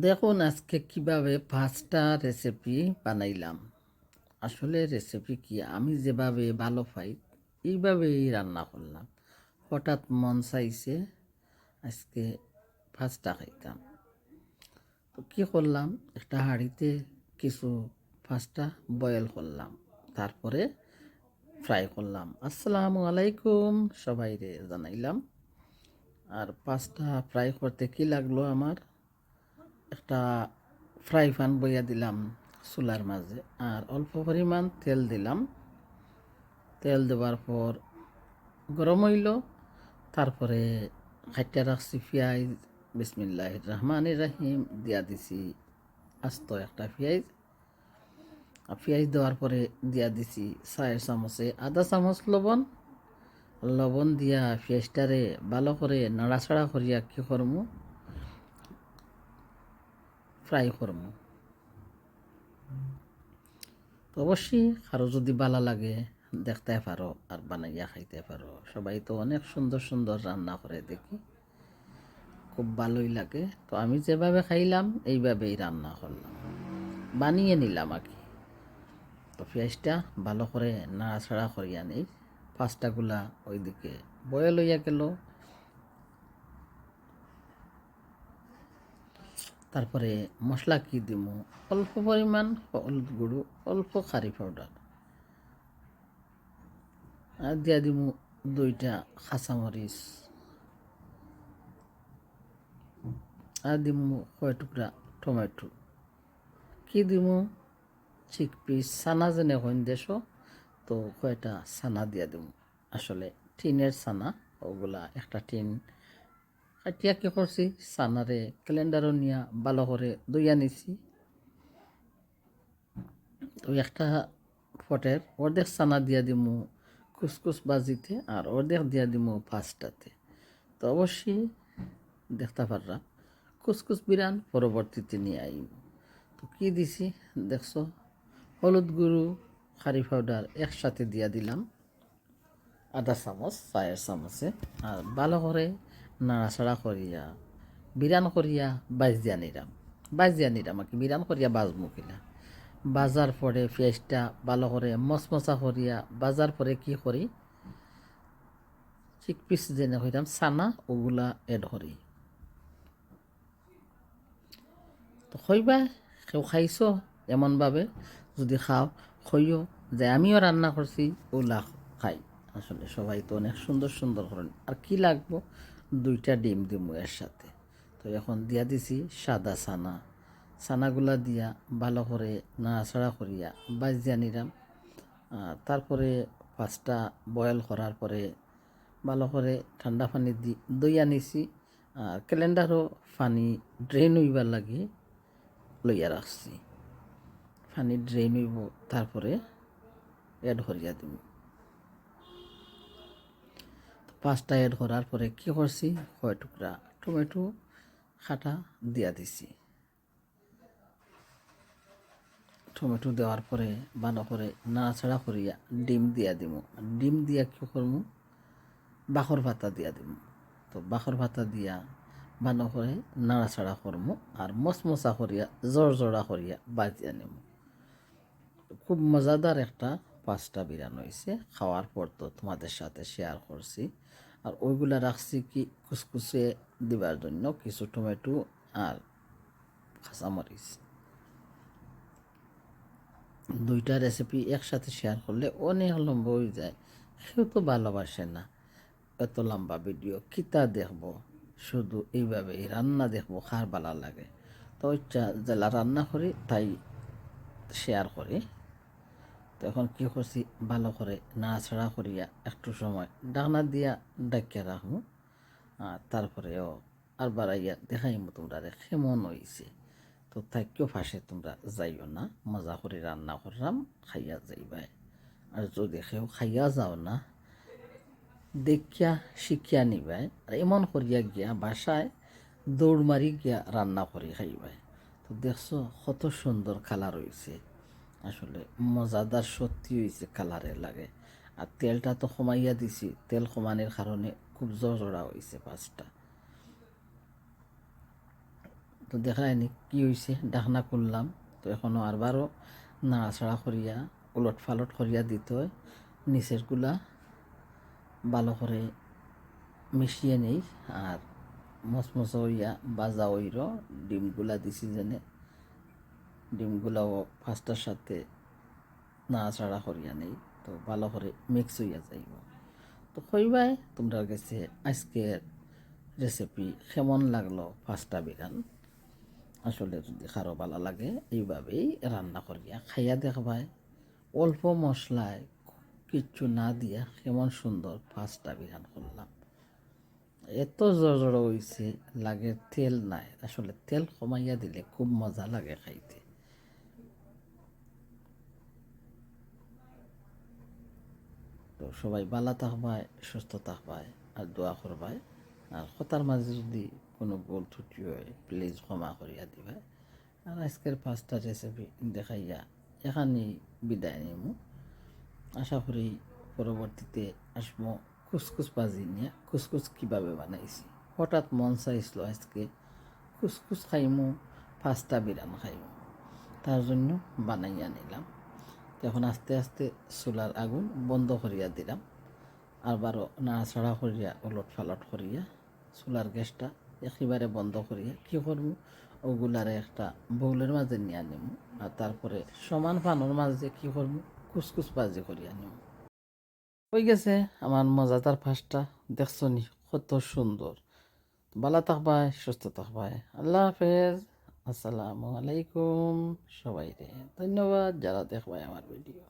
দেখুন, আজকে কীভাবে পাঁচটা রেসিপি বানাইলাম। আসলে রেসিপি কি? আমি যেভাবে ভালো পাই, এইভাবেই রান্না করলাম। হঠাৎ মন চাইছে, আজকে পাঁচটা খাইতাম। তো কী করলাম? একটা হাঁড়িতে কিছু পাঁচটা বয়েল করলাম। তারপরে ফ্রাই করলাম। আসসালামু আলাইকুম, সবাইরে জানাইলাম। আর পাঁচটা ফ্রাই করতে কি লাগল আমার? একটা ফ্রাই প্যান বইয়া দিলাম চুলার মাঝে আর অল্প পরিমাণ তেল দিলাম। তেল দেওয়ার পর গরম হইল, তারপরে খাইটা রাখছি পেঁয়াজ বিসমিল্লাহ রহমান রাহিম, দিয়া দিছি আস্ত একটা পেঁয়াজ। আর পেঁয়াজ দেওয়ার পরে দিয়া দিছি চায়ের চামচে আধা চামচ লবণ। লবণ দিয়া পেঁয়াজটারে ভালো করে নাড়াচাড়া করিয়া কী করমু? ফ্রাই করব। তো অবশ্যই কারও যদি ভালো লাগে, দেখতে পারো আর বানাইয়া খাইতে পারো। সবাই তো অনেক সুন্দর সুন্দর রান্না করে দেখি। খুব ভালোই লাগে। তো আমি যেভাবে খাইলাম, এইভাবেই রান্না করলাম। বানিয়ে নিলাম আর কি। তো পেঁয়াজটা ভালো করে নাড়াচাড়া করিয়া নেই। পাঁচটাগুলা ওইদিকে বয়েল লইয়া গেল। তারপরে মশলা কি দিব অল্প পরিমাণ হলুদ গুঁড়ো, অল্প খারি পাউডার আর দিয়া দিব দুইটা কাঁচামরিচ। আর দিব কয় টুকরা টমেটো। কি দিব চিক পিস চানা যেনে কইন দেশ, তো কয়টা চানা দিয়া দিব আসলে টিনের চানা ওগুলা একটা টিন কাটিয়া কি করছি সানারে ক্যালেন্ডারও নিয়া ভালো করে দইয়া নিছি তো একটা ফটের অর্ধেক সানা দিয়া দিমু কুসকুস বাজিতে আর অর্ধেক দিয়া দিমু পাঁচটাতে তো অবশ্যই দেখতে পাররা কুসকুস বিরান পরবর্তীতে নিয়ে আইম। তো কি দিছি? দেখছ, হলুদ গুঁড়ো খারি পাউডার একসাথে দিয়া দিলাম। আধা চামচ চায়ের চামচে। আর ভালো করে নাড়াচাড়া করিয়া, বিরান করিয়া বাজিয়া নিলাম। বাজিয়া নিলাম আর কি, বিরান করিয়া বাজমু কিলা বাজার পরে পেঁয়াজটা ভালো করে মচমচা করিয়া বাজার পরে কি করি? চিক পিস যেনে হইতাম চানা ওগুলা এড করি। তো খইবা কেউ খাইছ এমনভাবে যদি খাও খইও যে আমিও রান্না করছি, ওলা খাই। আসলে সবাই তো অনেক সুন্দর সুন্দর করেন। আর কি লাগবো? দুইটা ডিম দিমু এর সাথে তো এখন দিয়া দিছি সাদা ছানা। ছানাগুলা দিয়া ভালো করে নাড়াচাড়া করিয়া বাজিয়া নিলাম। তারপরে পাঁচটা বয়েল করার পরে ভালো করে ঠান্ডা পানি দি দই আনিছি আর ক্যালেন্ডারও পানি ড্রেন হইবার লাগে লইয়া রাখছি। পানি ড্রেন হইব, তারপরে এড করিয়া দিব পাঁচটা এড করার পরে কি করছি কয় টুকরা টমেটো খাটা দিয়া দিছি। টমেটো দেওয়ার পরে ভালো করে নাড়াচাড়া করিয়া ডিম দিয়া দিব ডিম দিয়া কি করমু বাখর ভাতা দিয়া দিব তো বাখর ভাতা দিয়া ভালো করে নাড়াচাড়া করমু আর মচমচা করিয়া জোর জোড়া করিয়া বাজিয়া নিব খুব মজাদার একটা পাঁচটা বিরান হয়েছে খাওয়ার পর তো তোমাদের সাথে শেয়ার করছি। আর ওইগুলা রাখছি কি কুচকুচে দিবার জন্য কিছু টমেটো আর কাঁচামরিচ। দুইটা রেসিপি একসাথে শেয়ার করলে অনেক লম্বা হয়ে যায়। কেউ তো ভালোবাসে না। এত লম্বা ভিডিও কিতা দেখব? শুধু এইভাবে রান্না দেখব খার ভালো লাগে? তো ওইটা জেলা রান্না করি, তাই শেয়ার করি। তখন কি করছি? ভালো করে নাড়াচাড়া করিয়া একটু সময় ডাকনা দিয়া ডাকিয়া রাখব। তারপরেও আর বাড়াইয়া দেখাইমো তোমরা কেমন হয়েছে তো থাকিও ফাঁসে তোমরা যাইও না, মজা করে রান্না করলাম, খাইয়া যাইবাই আর যদি কেউ খাইয়া যাও না, দেখিয়া শিখিয়া নিবাই আর এমন করিয়া গিয়া বাসায় দৌড় মারি গিয়া রান্না করে খাইবাই তো দেখছ কত সুন্দর কালার হয়েছে আসলে মজাদার সত্যি হয়েছে কালারে লাগে। আর তেলটা তো কমাইয়া দিছি, তেল কমানোর কারণে খুব জড়া হয়েছে পাঁচটা। তো দেখা দেখায়নি কি হয়েছে ডাকনা করলাম তো এখনও আরবারও নাড়াচাড়া করিয়া, উলট ফালট করিয়া দিতে হয়। নিচেরগুলা ভালো করে মিশিয়ে নেই, আর মচমচ হইয়া বাজা হইর, ডিমগুলা দিছি যেনে। ডিমগুলাও ফার্স্টার সাথে না নাড়াচাড়া করিয়া নেই, তো ভালো করে মিক্স হইয়া যাইব। তো কইবাই, তোমরা কাছে আজকের রেসিপি কেমন লাগল পাঁচটা বিরান আসলে যদি কারও ভালো লাগে, এইভাবেই রান্না করিয়া খাইয়া দেখবাই। অল্প মশলায় কিচ্ছু না দিয়া কেমন সুন্দর পাঁচটা বিরান করলাম। এত জড় জড় হয়েছে লাগে তেল নাই। আসলে তেল কমাইয়া দিলে খুব মজা লাগে খাইতে। তো সবাই ভালো থাকবাই সুস্থ থাকবাই আর দোয়া করবাই আর কথার মাঝে যদি কোনো ভুল ত্রুটি হয় প্লিজ ক্ষমা করিয়া দিবাই আর আজকের পাঁচটা রেসিপি দেখাইয়া এখানেই বিদায় নিমু। আশা করি পরবর্তীতে আসব কুসকুস বাজি নিয়ে কুসকুস কীভাবে বানাইছি। হঠাৎ মন চাইছিল আজকে কুসকুস খাইমু, পাঁচটা বিরান খাইমু। তার জন্য বানাইয়া নিলাম। এখন আস্তে আস্তে চুলার আগুন বন্ধ করিয়া দিলাম। আবারও নাড়াচাড়া করিয়া উলট ফালট করিয়া চুলার গ্যাসটা একেবারে বন্ধ করিয়া কী করব? ওগুলারে একটা বউলের মাঝে নিয়ে আনিমু আর তারপরে সমান পানোর মাঝে কী করব? কুসকুস বাজি করিয়া নিমু হয়ে গেছে আমার মজাদার ফাঁসটা দেখছ নি কত সুন্দর। ভালো থাকবাই সুস্থ থাকবাই আল্লাহ হাফেজ। আসসালামু আলাইকুম সবাই রে ধন্যবাদ যারা দেখবাই আমার ভিডিও।